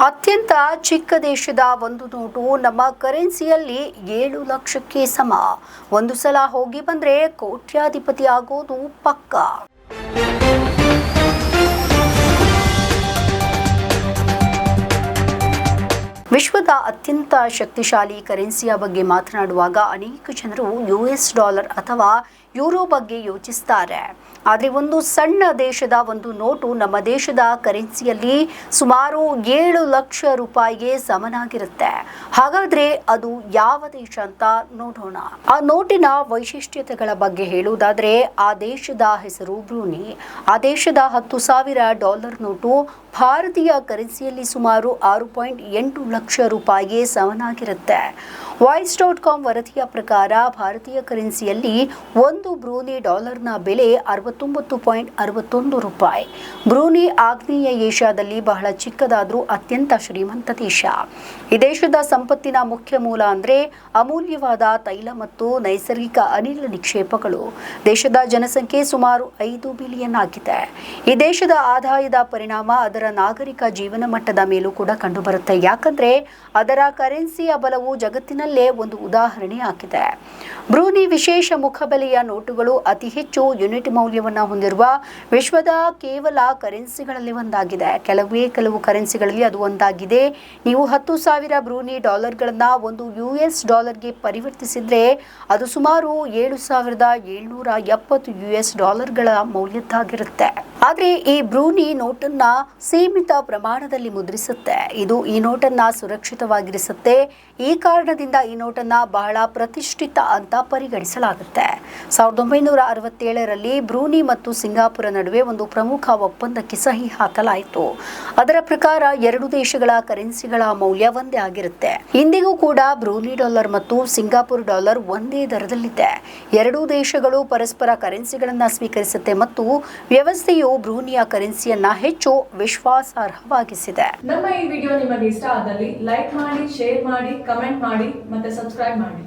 ಅತ್ಯಂತ ಚಿಕ್ಕ ದೇಶದ ಒಂದು ನೋಟು ನಮ್ಮ ಕರೆನ್ಸಿಯಲ್ಲಿ ಏಳು ಲಕ್ಷಕ್ಕೆ ಸಮ. ಒಂದು ಸಲ ಹೋಗಿ ಬಂದ್ರೆ ಕೋಟ್ಯಾಧಿಪತಿ ಆಗೋದು ಪಕ್ಕ. ವಿಶ್ವದ ಅತ್ಯಂತ ಶಕ್ತಿಶಾಲಿ ಕರೆನ್ಸಿಯ ಬಗ್ಗೆ ಮಾತನಾಡುವಾಗ ಅನೇಕ ಜನರು ಯುಎಸ್ ಡಾಲರ್ ಅಥವಾ ಯುರೋ ಬಗ್ಗೆ ಯೋಚಿಸ್ತಾರೆ. ಆದರೆ ಒಂದು ಸಣ್ಣ ದೇಶದ ಒಂದು ನೋಟು ನಮ್ಮ ದೇಶದ ಕರೆನ್ಸಿಯಲ್ಲಿ ಸುಮಾರು ಏಳು ಲಕ್ಷ ರೂಪಾಯಿಗೆ ಸಮನಾಗಿರುತ್ತೆ. ಹಾಗಾದ್ರೆ ಅದು ಯಾವ ದೇಶ ಅಂತ ನೋಡೋಣ. ಆ ನೋಟಿನ ವೈಶಿಷ್ಟ್ಯತೆಗಳ ಬಗ್ಗೆ ಹೇಳುವುದಾದರೆ ಆ ದೇಶದ ಹೆಸರು ಬ್ರೂನಿ. ಆ ದೇಶದ ಹತ್ತು ಸಾವಿರ ಡಾಲರ್ ನೋಟು ಭಾರತೀಯ ಕರೆನ್ಸಿಯಲ್ಲಿ ಸುಮಾರು ಆರು ಪಾಯಿಂಟ್ ಎಂಟು ಲಕ್ಷ ರೂಪಾಯಿಗೆ ಸಮನಾಗಿರುತ್ತೆ. ವಾಯ್ಸ್ ಡಾಟ್ ಕಾಮ್ ವರದಿಯ ಪ್ರಕಾರ ಭಾರತೀಯ ಕರೆನ್ಸಿಯಲ್ಲಿ ಒಂದು ಬ್ರೂನಿ ಡಾಲರ್ನ ಬೆಲೆ ಅರವತ್ತೊಂಬತ್ತು ಪಾಯಿಂಟ್ ಅರವತ್ತೊಂದು ರೂಪಾಯಿ. ಬ್ರೂನಿ ಆಗ್ನೇಯ ಏಷ್ಯಾದಲ್ಲಿ ಬಹಳ ಚಿಕ್ಕದಾದರೂ ಅತ್ಯಂತ ಶ್ರೀಮಂತ ದೇಶ. ಈ ದೇಶದ ಸಂಪತ್ತಿನ ಮುಖ್ಯ ಮೂಲ ಅಂದರೆ ಅಮೂಲ್ಯವಾದ ತೈಲ ಮತ್ತು ನೈಸರ್ಗಿಕ ಅನಿಲ ನಿಕ್ಷೇಪಗಳು. ದೇಶದ ಜನಸಂಖ್ಯೆ ಸುಮಾರು ಐದು ಬಿಲಿಯನ್ ಆಗಿದೆ. ಈ ದೇಶದ ಆದಾಯದ ಪರಿಣಾಮ ಅದರ ನಾಗರಿಕ ಜೀವನ ಮಟ್ಟದ ಮೇಲೂ ಕೂಡ ಕಂಡುಬರುತ್ತೆ. ಯಾಕಂದ್ರೆ ಅದರ ಕರೆನ್ಸಿಯ ಬಲವು ಜಗತ್ತಿನಲ್ಲೇ ಒಂದು ಉದಾಹರಣೆ ಆಗಿದೆ ಬ್ರೂನಿ ವಿಶೇಷ ಮುಖಬೆಲೆಯ ನೋಟುಗಳು ಅತಿ ಹೆಚ್ಚು ಯುನಿಟ್ ಮೌಲ್ಯವನ್ನು ಹೊಂದಿರುವ ವಿಶ್ವದ ಕೇವಲ ಕರೆನ್ಸಿಗಳಲ್ಲಿ ಒಂದಾಗಿದೆ. ಕೆಲವೇ ಕೆಲವು ಕರೆನ್ಸಿಗಳಲ್ಲಿ ಅದು ಒಂದಾಗಿದೆ. ನೀವು ಹತ್ತು ಸಾವಿರ ಬ್ರೂನಿ ಡಾಲರ್ಗಳನ್ನು ಒಂದು ಯು ಎಸ್ ಡಾಲರ್ಗೆ ಪರಿವರ್ತಿಸಿದರೆ ಅದು ಸುಮಾರು ಏಳು ಸಾವಿರದ ಏಳ್ನೂರ ಎಪ್ಪತ್ತು ಯು ಎಸ್ ಡಾಲರ್ಗಳ ಮೌಲ್ಯದ್ದಾಗಿರುತ್ತೆ. ಆದ್ರೆ ಈ ಬ್ರೂನಿ ನೋಟನ್ನ ಸೀಮಿತ ಪ್ರಮಾಣದಲ್ಲಿ ಮುದ್ರಿಸುತ್ತೆ. ಇದು ಈ ನೋಟನ್ನ ಸುರಕ್ಷಿತವಾಗಿರಿಸುತ್ತೆ. ಈ ಕಾರಣದಿಂದ ಈ ನೋಟನ್ನ ಬಹಳ ಪ್ರತಿಷ್ಠಿತ ಅಂತ ಪರಿಗಣಿಸಲಾಗುತ್ತೆ. ಸಾವಿರದ ಒಂಬೈನೂರ ಅರವತ್ತೇಳರಲ್ಲಿ ಬ್ರೂನಿ ಮತ್ತು ಸಿಂಗಾಪುರ ನಡುವೆ ಒಂದು ಪ್ರಮುಖ ಒಪ್ಪಂದಕ್ಕೆ ಸಹಿ ಹಾಕಲಾಯಿತು. ಅದರ ಪ್ರಕಾರ ಎರಡು ದೇಶಗಳ ಕರೆನ್ಸಿಗಳ ಮೌಲ್ಯ ಒಂದೇ ಆಗಿರುತ್ತೆ. ಇಂದಿಗೂ ಕೂಡ ಬ್ರೂನಿ ಡಾಲರ್ ಮತ್ತು ಸಿಂಗಾಪುರ್ ಡಾಲರ್ ಒಂದೇ ದರದಲ್ಲಿದೆ. ಎರಡೂ ದೇಶಗಳು ಪರಸ್ಪರ ಕರೆನ್ಸಿಗಳನ್ನ ಸ್ವೀಕರಿಸುತ್ತೆ ಮತ್ತು ವ್ಯವಸ್ಥೆಯು ಬ್ರೂನಿಯ ಕರೆನ್ಸಿಯನ್ನ ಹೆಚ್ಚು ವಿಶ್ವಾಸಾರ್ಹವಾಗಿಸಿದೆ. ನಮ್ಮ ಈ ವಿಡಿಯೋ ನಿಮಗೆ ಇಷ್ಟ ಆದಲ್ಲಿ ಲೈಕ್ ಮಾಡಿ, ಶೇರ್ ಮಾಡಿ, ಕಮೆಂಟ್ ಮಾಡಿ ಮತ್ತೆ ಸಬ್ಸ್ಕ್ರೈಬ್ ಮಾಡಿ.